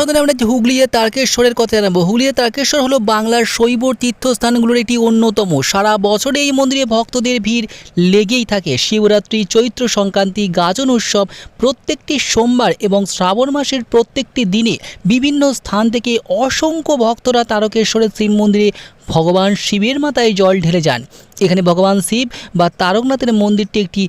সন্ধানে আমরা হুগলিয়া তারকেশ্বরের কথা জানাব। হুগলিয়া তারকেশ্বর হলো বাংলার শৈব তীর্থস্থানগুলোর একটি অন্যতম। সারা বছরে এই মন্দিরে ভক্তদের ভিড় লেগেই থাকে। শিবরাত্রি, চৈত্র সংক্রান্তি, গাজন উৎসব প্রত্যেকটি সোমবার এবং শ্রাবণ মাসের প্রত্যেকটি দিনে বিভিন্ন স্থান থেকে অসংখ্য ভক্তরা তারকেশ্বরের শিব মন্দিরে ভগবান শিবের মাথায় জল ঢেলে যান। এখানে ভগবান শিব বা তারকনাথের মন্দিরটি একটি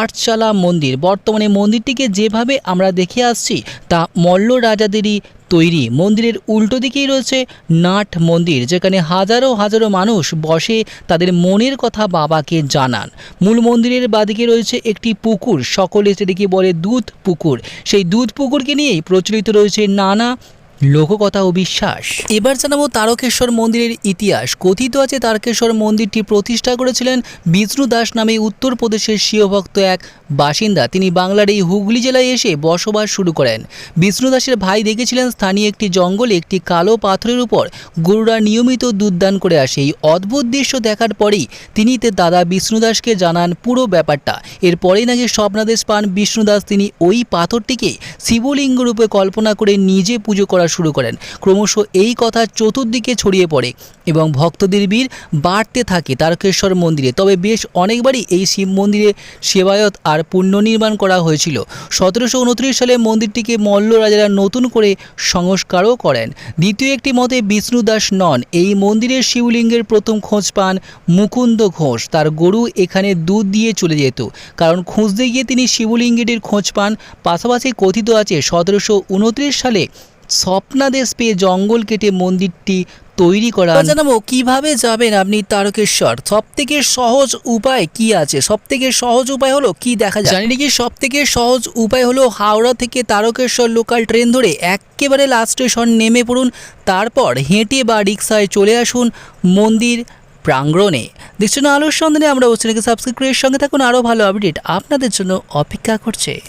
আটচালা মন্দির। বর্তমানে মন্দিরটিকে যেভাবে আমরা দেখে আসছি, তা মল্ল রাজাদেরই তৈরি। মন্দিরের উল্টো দিকেই রয়েছে নাট মন্দির, যেখানে হাজারো হাজারো মানুষ বসে তাদের মনের কথা বাবাকে জানান। মূল মন্দিরের বাদিকে রয়েছে একটি পুকুর, সকলে সেটিকে বলে দুধ পুকুর। সেই দুধ পুকুরকে নিয়েই প্রচলিত রয়েছে নানা লোককথা ও বিশ্বাস। এবার জানাব তারকেশ্বর মন্দিরের ইতিহাস। কথিত আছে তারকেশ্বর মন্দিরটি প্রতিষ্ঠা করেছিলেন বিষ্ণু দাস নামে উত্তরপ্রদেশের শিবভক্ত এক বাসিন্দা, তিনি বাংলার এই হুগলি জেলায় এসে বসবাস শুরু করেন। বিষ্ণু দাসের ভাই দেখেছিলেন স্থানীয় একটি জঙ্গলে একটি কালো পাথরের উপর গরুরা নিয়মিত দুধদান করে আসে। এই অদ্ভুত দৃশ্য দেখার পরেই তিনি তার দাদা বিষ্ণু দাসকে জানান পুরো ব্যাপারটা। এরপরেই নাকি স্বপ্নাদেশ পান বিষ্ণু দাস। তিনি ওই পাথরটিকে শিবলিঙ্গ রূপে কল্পনা করে নিজে পুজো করা শুরু করেন। ক্রমশ এই কথা চতুর্দিকে ছড়িয়ে পড়ে এবং ভক্তদের ভিড় বাড়তে থাকে তারকেশ্বর মন্দিরে। তবে বেশ অনেকবারই এই শিব মন্দিরে সেবায়ত আর পুণ্যনির্মাণ করা হয়েছিল। সতেরোশো উনত্রিশ সালে মন্দিরটিকে মল্ল রাজারা নতুন করে সংস্কারও করেন। দ্বিতীয় একটি মতে বিষ্ণু দাস নন। এই মন্দিরের শিবলিঙ্গের প্রথম খোঁজ পান মুকুন্দ ঘোষ। তার গরু এখানে দুধ দিয়ে চলে যেত। কারণ খুঁজতে গিয়ে তিনি শিবলিঙ্গটির খোঁজ পান। পাশাপাশি কথিত আছে, সতেরোশো উনত্রিশ সালে স্বপ্নাদেশ পেয়ে জঙ্গল কেটে মন্দিরটি তৈরি করা জানাব কীভাবে যাবেন আপনি তারকেশ্বর? সব থেকে সহজ উপায় কি আছে? সব থেকে সহজ উপায় হলো কি দেখা যায়? জানি নাকি সব থেকে সহজ উপায় হলো হাওড়া থেকে তারকেশ্বর লোকাল ট্রেন ধরে একেবারে লাস্ট স্টেশন নেমে পড়ুন তারপর হেঁটে বা রিক্সায় চলে আসুন মন্দির প্রাঙ্গণে। দেখছেন আলোর সন্ধানে আমরা ওচ্ছেনকে সাবস্ক্রাইব করে সঙ্গে থাকুন আরও ভালো আপডেট আপনাদের জন্য অপেক্ষা করছে।